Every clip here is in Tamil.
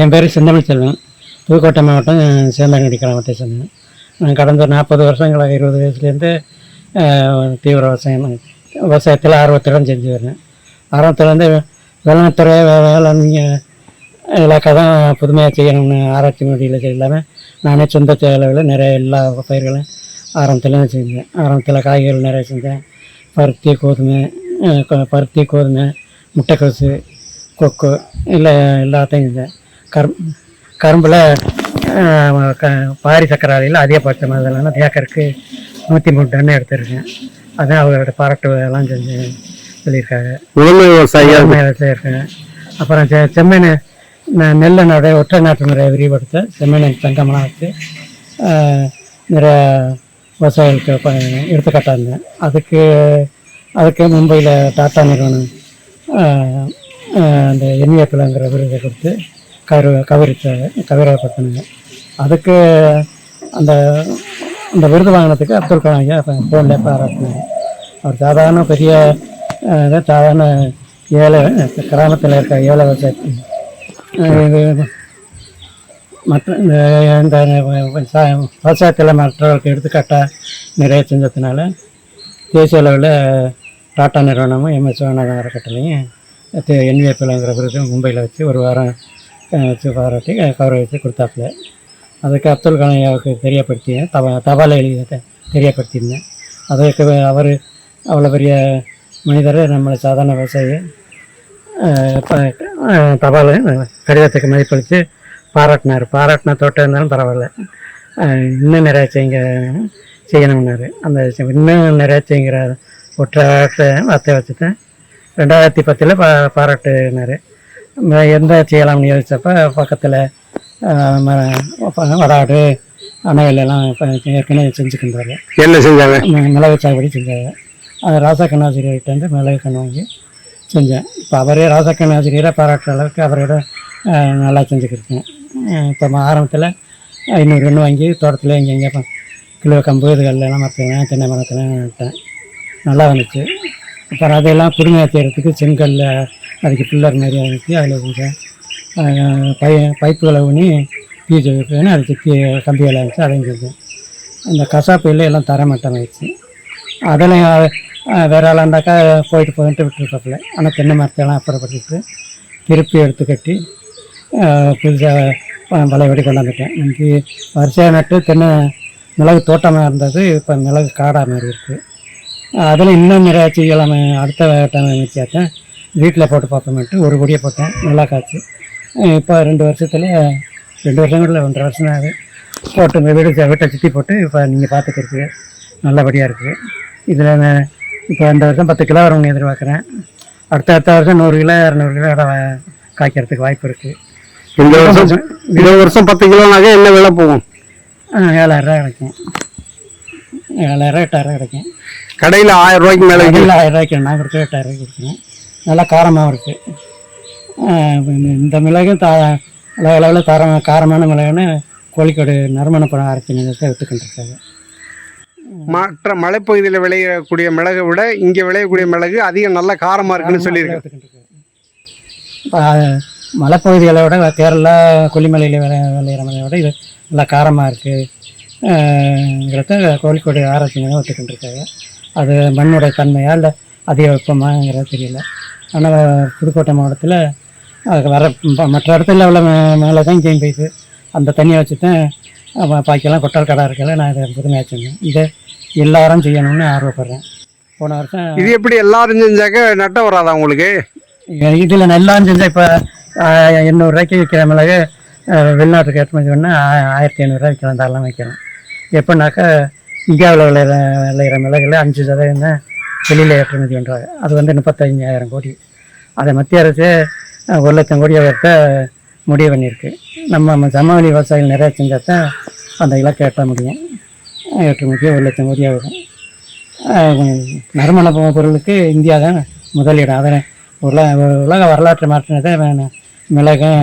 என் பேர் செந்தமிழ் செல்வன். புதுக்கோட்டை மாவட்டம் சேந்தங்கடி கிராமத்தை சேர்ந்தேன் நான் கடந்த ஒரு நாற்பது வருஷங்களாக இருபது வயசுலேருந்து தீவிர விவசாயம் விவசாயத்தில் ஆர்வத்துடன் செஞ்சு வரேன் ஆர்வத்துலேருந்து வேளாண்துறை வேளாண் வேளாண்மை தான் புதுமையாக செய்யணும்னு ஆராய்ச்சி முடியல இல்லாமல் நானே சொந்த செலவில் நிறைய எல்லா பயிர்களும் ஆரம்பத்தில் செஞ்சேன். ஆரம்பத்தில் காய்கறிகள் நிறைய செஞ்சேன். பருத்தி கோதுமை பருத்தி கோதுமை முட்டைக்கோசு கொக்கு இல்லை எல்லாத்தையும் செஞ்சேன். கரும் கரும்பில் க பாரி சக்கராலையில் அதிகபட்சம் அதில் ஏக்கருக்கு நூற்றி மூணு டன் எடுத்திருக்கேன். அதான் அவரோட பாராட்டு எல்லாம் செஞ்சு சொல்லியிருக்காங்க. முதன்மை விவசாயியா? மேலே செய்யிருக்கேன் அப்புறம் செ செம்மண் நெல்லை நட ஒற்றை நாட்டு முறையை விரிவுபடுத்த செம்மண் தங்கம்லாம் வச்சு நிறைய விவசாயிகளுக்கு எடுத்துக்காட்டாக இருந்தேன். அதுக்கு அதுக்கு மும்பையில் டாட்டா நிறுவனம் அந்த என்விஎஃப்லங்கிற விருதை கொடுத்து கரு கவரிச்சாங்க கவிரப்படுத்தினாங்க அதுக்கு அந்த அந்த விருது வாங்கினதுக்கு அப்துல் கலாம் ஐயா ஃபோனில் பாராட்டினாங்க அவர் சாதாரண பெரிய சாதாரண ஏழை கிராமத்தில் இருக்க ஏழை விவசாயி இது மற்ற இந்த இந்த விவசாயத்தில் மற்றவர்களுக்கு எடுத்துக்காட்டாக நிறைய செஞ்சதுனால தேசிய அளவில் டாட்டா நிறுவனமும் எம்எஸ் சிவநாதன் அறக்கட்டளையும் என்விஎப்பிலங்கிற விருது மும்பையில் வச்சு ஒரு வாரம் வச்சு பாராட்டி கௌரவிச்சு கொடுத்தாப்புல. அதுக்கு அப்துல் கலாம் ஐயாவுக்கு தெரியப்படுத்தியேன் தபா தபால் எழுதி தெரியப்படுத்தியிருந்தேன். அதற்கு அவர் அவ்வளோ பெரிய மனிதர் நம்மளை சாதாரண விவசாயி. தபால் கடிதத்துக்கு மதிப்பளித்து பாராட்டினார். பாராட்டின தோட்டம் இருந்தாலும் பரவாயில்ல. இன்னும் நிறைய செய்யுங்க செய்யணும்னாரு. அந்த இன்னும் நிறைய செய்யுங்கிற ஒற்றை வார்த்தை வார்த்தை வச்சுட்டேன் ரெண்டாயிரத்தி பத்தில் பா பாராட்டுனார். எந்த செய்யலாம்னு யோசிச்சப்ப பக்கத்தில் வடாடு அணைகள் எல்லாம் இப்ப ஏற்கனவே செஞ்சுக்கின்றாரு என்ன செஞ்சாங்க? மிளகு சாகுபடி செஞ்சாங்க. அது ராசா கண்ணாசிரியர்கிட்ட வந்து மிளகு கண்ணு வாங்கி செஞ்சேன். இப்போ அவரே ராசா கண்ணாசிரியரை பாராட்டுற அளவுக்கு அவரோட நல்லா செஞ்சுக்கிருக்கேன் இப்போ ஆரம்பத்தில் ஐநூறு கன்று வாங்கி தோட்டத்தில் எங்கே எங்கே கிலோ கம்பு இதுகள் எல்லாம் மரத்துலாம் தென்னை மரத்துலாம் நட்டேன். நல்லா வந்துச்சு அப்புறம் அதையெல்லாம் புதுமையாக செய்கிறதுக்கு செங்கல்ல அதுக்கு பில்லர் நிறையா வந்துச்சு அதில் கொஞ்சம் பை பைப்புகளை ஊனி பீஜை வைப்பேன்னு அதுக்கு சுற்றி கம்பி வேலை இருந்துச்சு அந்த கசாப்பையில் எல்லாம் தரமட்டமாயிடுச்சு அதெல்லாம் அஹ், வேற ஆளாண்டாக்கா போயிட்டு போயிட்டு விட்டுருப்பாப்புல. ஆனால் தென்னை மரத்தெல்லாம் அப்புறப்பட்டுட்டு திருப்பி எடுத்து கட்டி புதுசாக வளைவடி கொண்டாந்துட்டேன் இன்றைக்கி வரிசையாக நட்டு தென்னை மிளகு தோட்டமாக இருந்தது இப்போ மிளகு காடாக மாதிரி இருக்குது அதில் இன்னும் நிறையா செய்யலாம் அடுத்த டைம் வச்சாத்தான் வீட்டில் போட்டு பார்ப்போமேட்டு ஒரு கொடியை போட்டேன். நல்லா காய்ச்சி. இப்போ ரெண்டு வருஷத்தில் ரெண்டு வருஷம் கூட ஒன்றரை வருஷம் ஆகுது. போட்டு வீடு வீட்டை சுற்றி போட்டு இப்போ நீங்கள் பார்த்துக்கிறதுக்கு நல்லபடியாக இருக்குது இதில் இப்போ இந்த வருஷம் பத்து கிலோ வரும்னு எதிர்பார்க்குறேன். அடுத்த அடுத்த வருஷம் நூறு கிலோ இரநூறு கிலோ வ- காய்க்கிறதுக்கு வாய்ப்பு இருக்குது இந்த வருஷம் இந்த வருஷம் பத்து கிலோனாக்க என்ன விலை போகும்? ஏழாயிரரூவா கிடைக்கும். ஏழாயிரம் எட்டாயிரம் கிடைக்கும். கடையில் ஆயிரம் ரூபாய்க்கு மேலே இல்லை ஆயிரம் ரூபாய்க்கு நான் கொடுத்து எட்டாயிரம் ரூபாய்க்கு கொடுக்குறேன். நல்லா காரமாகவும் இருக்குது இந்த மிளகு தா அளவு அளவில் தாரம் காரமான மிளகுன்னு கோழிக்கோடு நறுமண பழம் அரைச்சி நிலத்தை விற்றுக்கிட்டு மற்ற மலைப்பகுதியில் விளையக்கூடிய மிளகை விட இங்கே விளையக்கூடிய மிளகு அதிகம் நல்ல காரமாக இருக்குன்னு சொல்லியிருக்கு இப்போ மலைப்பகுதிகளை விட கேரளா கொல்லிமலையில் விளை விளையிற மலையை விட இது நல்லா காரமாக இருக்குங்கிறத கோழிக்கோடு ஆராய்ச்சி ஒத்துக்கிட்டு இருக்காங்க அது மண்ணோட தன்மையா இல்லை அதிக வெப்பமாங்கிறது தெரியல. ஆனால் புதுக்கோட்டை மாவட்டத்தில் அது வர மற்ற இடத்துல உள்ள மேலே தான் இங்கேயும் பெய்யுது. அந்த தண்ணியை வச்சு தான் பாக்கியெல்லாம் கொட்டால் கடை இருக்கல நான் இதை புதுமையாக செஞ்சேன் இதை எல்லாரும் செய்யணும்னு ஆர்வப்படுறேன். போன வருஷம் இது எப்படி எல்லாரும் செஞ்சாக்க நட்டம் வராதா உங்களுக்கு? இதில் நெல்லாம் செஞ்சால் இப்போ எண்ணூறுரூவாய்க்கு விற்கிற மிளகு வெளிநாட்டுக்கு ஏற்றுமதி பண்ணால் ஆயிரத்தி ஐநூறுரூவா விற்கலாம் தாராளமாக விற்கலாம் எப்படின்னாக்கா இந்தியாவில் விளையிற விளையிற மிளகுல அஞ்சு சதவீதம் தான் வெளியில் ஏற்றுமதி பண்ணுறாங்க அது வந்து முப்பத்தஞ்சாயிரம் கோடி. அதை மத்திய அரசு ஒரு லட்சம் கோடி வர்த்த முடிவு பண்ணியிருக்கு. நம்ம சமவெளி விவசாயிகள் நிறைய செஞ்சால் தான் அந்த இலக்கை எட்ட முடியும். ஏற்றுமதி ஒரு லட்சம் கோடி ஆகும். நறுமண பொருளுக்கு இந்தியா தான் முதலிடம் அதை உலக உலக வரலாற்று மாற்றினதே வேணும் மிளகும்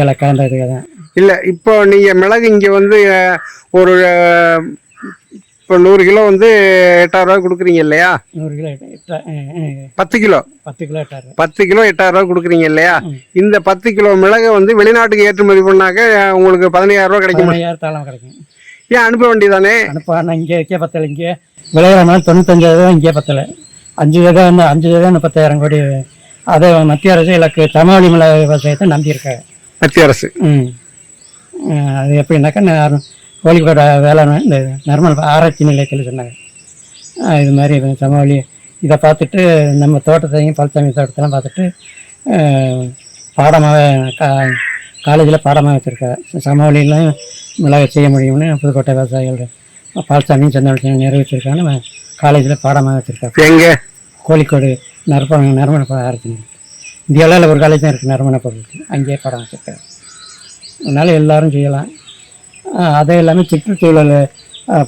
இலை இந்த தான் இல்லை இப்போ நீங்கள் மிளகு இங்கே வந்து ஒரு இப்போ நூறு கிலோ வந்து எட்டாயிரம் ரூபாய் கொடுக்குறீங்க இல்லையா? நூறு கிலோ பத்து கிலோ? பத்து கிலோ எட்டாரு பத்து கிலோ எட்டாயிரம் ரூபாய் கொடுக்குறீங்க இல்லையா. இந்த பத்து கிலோ மிளகை வந்து வெளிநாட்டுக்கு ஏற்றுமதி பண்ணாக்க உங்களுக்கு பதினையாயிரம் ரூபாய் கிடைக்கும் பதினையாயிரம் தாளம் கிடைக்கும். ஏன் அனுப்ப வேண்டியதானே? அனுப்ப நான் இங்கே வைக்க பத்தலை இங்கே. விளையிற மாதிரி தொண்ணூத்தஞ்சாயிரம் இங்கே பத்தலை. அஞ்சு விதை வந்து அஞ்சு விதை முப்பத்தாயிரம் கோடி. அதை மத்திய அரசு இலக்கு தமிழ் மிளகு விவசாயத்தை நம்பியிருக்காங்க. மத்திய அரசு. அது எப்படின்னாக்கா நான் கோழிக்கோட வேளாண் இந்த நர்மல் ஆராய்ச்சி நிலையத்தில் சொன்னாங்க. இது மாதிரி சமவெளி இதை பார்த்துட்டு நம்ம தோட்டத்தையும் பழச்சாமி தோட்டத்தெல்லாம் பார்த்துட்டு பாடமாக கா காலேஜில் பாடமாக வச்சுருக்காங்க. சமவெளியிலும் மிளகை செய்ய முடியும்னு புதுக்கோட்டை விவசாயிகள் பால்சாமியும் செந்தமிழ்ச்சியும் நிறைவேற்றிருக்காங்க. காலேஜில் பாடமாக வச்சுருக்காங்க. எங்க? கோழிக்கோடு நற்ப நறுமண ஆராய்ச்சி இந்தியாவில் ஒரு காலேஜ் தான் இருக்குது நறுமண பொருளுக்கு அங்கேயே பாடம் வச்சுருக்காங்க. அதனால் எல்லாரும் செய்யலாம். அது எல்லாமே சுற்றுச்சூழல்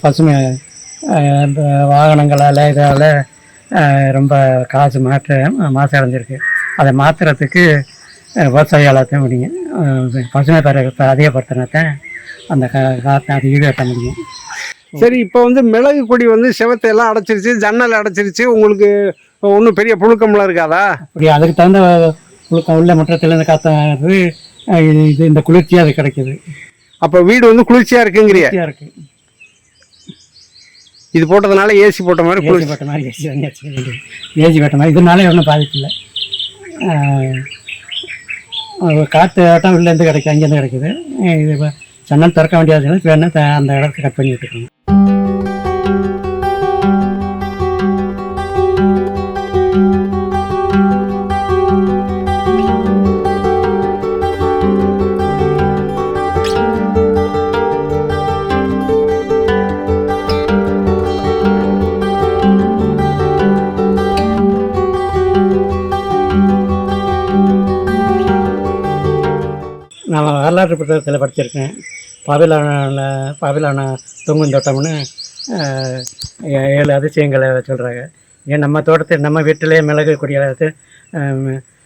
பசுமை இந்த வாகனங்களால் இதால் ரொம்ப காசு மாற்ற மாசு அடைஞ்சிருக்கு. அதை மாற்றுறதுக்கு விவசாயிகளாக தான் முடியும் பசுமை பருவத்தை அதிகப்படுத்தினா தான் அந்த கா காற்றை அது ஈடுகட்ட முடியும். சரி இப்போ வந்து மிளகு கொடி வந்து செவத்தை எல்லாம் அடைச்சிருச்சு ஜன்னல் அடைச்சிருச்சு உங்களுக்கு ஒன்றும் பெரிய புழுக்கம்லாம் இருக்காதா? அப்படி அதுக்கு தகுந்த புழுக்கம் உள்ள முற்றத்துலேருந்து காற்று இது இந்த குளிர்ச்சியாக அது கிடைக்குது. அப்போ வீடு வந்து குளிர்ச்சியா இருக்குங்கிறிய. குளிர்ச்சியாக இருக்குது இது போட்டதுனால ஏசி போட்ட மாதிரி ஏசி குளிர்ச்சி. போட்ட மாதிரி ஏசி வாங்கி வச்சுக்க வேண்டியது. ஏசி போட்ட மாதிரி. இதனால ஒன்றும் பாதிப்பு இல்லை. காற்று ஆட்டம் உள்ளேருந்து கிடைக்கும் அங்கேருந்து கிடைக்குது. இது இப்ப ஜன்னல் திறக்க வேண்டியது வேணா த- அந்த இடத்த கட் பண்ணி விட்டுக்கணும் நான் வரலாற்று புத்தகத்தில் படிச்சிருக்கேன். பாபிலான பாபிலான தொங்கும் தோட்டம்னு அஹ், ஏ- ஏழு அதிசயங்களை சொல்கிறாங்க ஏன் நம்ம தோட்டத்தில் நம்ம வீட்டிலே மிளகு கொடியாளத்து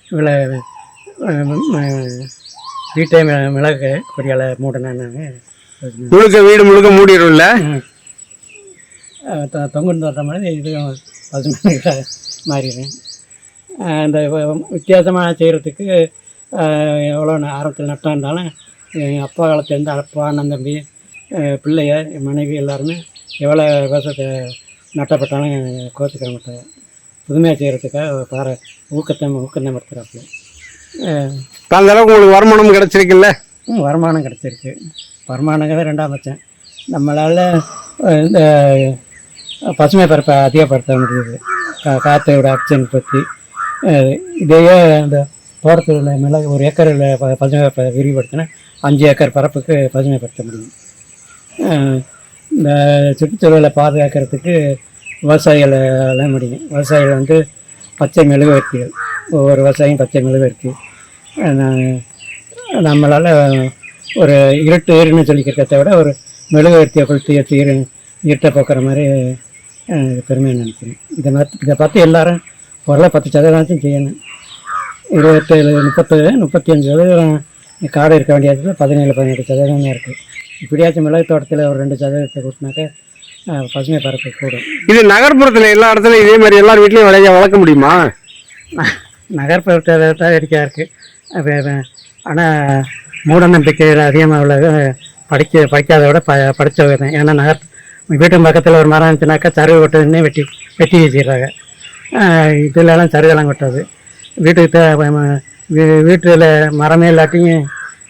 மிள வீட்டை மிளகு கொடியால் மூடனாங்க முழுக்க வீடு முழுக்க மூடிடும்ல? தொங்கும் தோட்டம் மாதிரி இதுவும் பசுமை மாறிடுறேன் அந்த வித்தியாசமாக செய்கிறதுக்கு எவ்வளோ நட்டம் இருந்தாலும் எங்கள் அப்பா காலத்துலேருந்து அப்பா அண்ணன் தம்பி பிள்ளைய என் மனைவி எல்லாருமே எவ்வளோ விவசாயத்தை நட்டப்பட்டாலும் கோத்துக்க மாட்டாங்க புதுமையாக செய்கிறதுக்காக பாரு ஊக்கத்தை ஊக்கத்தை படுத்துகிறாப்புல அந்த அளவுக்கு உங்களுக்கு வருமானம் கிடைச்சிருக்குல்ல? ம், வருமானம் கிடச்சிருக்கு. வருமானங்கிறது ரெண்டாம் பட்சம். நம்மளால் இந்த பசுமை பரப்பை அதிகப்படுத்த முடியுது. காற்றோட ஆக்சிஜன் பற்றி. இதையே இந்த தோட்டத்தில் உள்ள மிளகு ஒரு ஏக்கரில் ப- பசுமை விரிவுபடுத்தினா அஞ்சு ஏக்கர் பரப்புக்கு பசுமைப்படுத்த முடியும். இந்த சுற்றுச்சூழலை பாதுகாக்கிறதுக்கு விவசாயிகளால முடியும். விவசாயிகள் வந்து பச்சை மெழுகுவர்த்திகள். ஒவ்வொரு விவசாயியும் பச்சை மிளகு அஹ் நம்மளால் ஒரு இருட்டு ஏறுன்னு சொல்லிக்கிறத விட ஒரு மெழுகுவர்த்தியை கொளுத்தி வச்சு இரு இருட்டை போக்குற மாதிரி அஹ், பெருமையை நினைக்கிறேன். இதை மாதிரி இதை பார்த்து எல்லாரும் பொருளை பத்து சதவீதம் செய்யணும். இருபத்தேழு முப்பத்து முப்பத்தி அஞ்சு சதவீதம் காடு இருக்க வேண்டிய இடத்துல பதினேழு பதினெட்டு சதவீதம் இருக்குது இப்படியாச்சும் மிளகு தோட்டத்தில் ஒரு ரெண்டு சதவீதத்தை கூட்டினாக்க பசுமை பரப்பு கூடும். இது நகர்ப்புறத்தில் எல்லா இடத்துலையும் இதே மாதிரி எல்லார் வீட்லையும் விளைய வளர்க்க முடியுமா? நகர்ப்புறத்தை தான் வேடிக்கையாக இருக்குது ஆனால் மூட நம்பிக்கைகள் அதிகமாக உள்ளது படிக்க படிக்காத விட ப படித்தவங்க தான். ஏன்னா நகர் வீட்டு பக்கத்தில் ஒரு மரம் இருந்துச்சுனாக்கா சருகு வெட்டுதுன்னே வெட்டி வெட்டி வச்சிடுறாங்க. இதுலலாம் சருகெல்லாம் கொட்டாது. வீட்டுக்கு தே ம- வீ- வீட்டில் மரமே இல்லாட்டியும்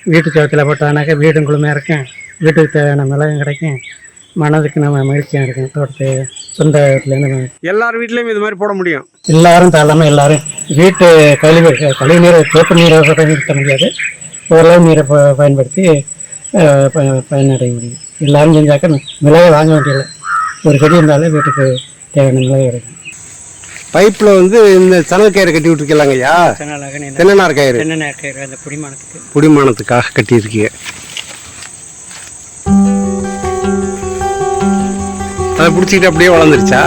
வீட்டு சவத்தில் போட்டானாக்கா வீடும் குளுமையாக இருக்கும். வீட்டுக்கு தேவையான மிளகும் கிடைக்கும். மனதுக்கு நம்ம மகிழ்ச்சியாக இருக்கும். தோட்டத்து சொந்த வீட்டிலேருந்து எல்லார் வீட்லையும் இது மாதிரி போட முடியும். எல்லாரும் தாழாம எல்லாரும் வீட்டு கழிவு கழிவு நீரை சோப்பு நீரை பயன்படுத்த முடியாது. ஓரளவு நீரை பயன்படுத்தி பயனடைய முடியும். எல்லாரும் செஞ்சாக்க மிளகை வாங்க வேண்டியதில்லை. ஒரு செடி இருந்தாலே வீட்டுக்கு தேவையான மிளகு கிடைக்கும். பைப்பில் வந்து இந்த சணல் கயிறு கட்டி விட்டுருக்கலாங்க ஐயா. தென்னநார் கயிறு. தென்னை அந்த புடிமானத்துக்கு புடிமானத்துக்காக கட்டியிருக்கீங்க. அதை பிடிச்சிக்கிட்டு அப்படியே வளர்ந்துருச்சா?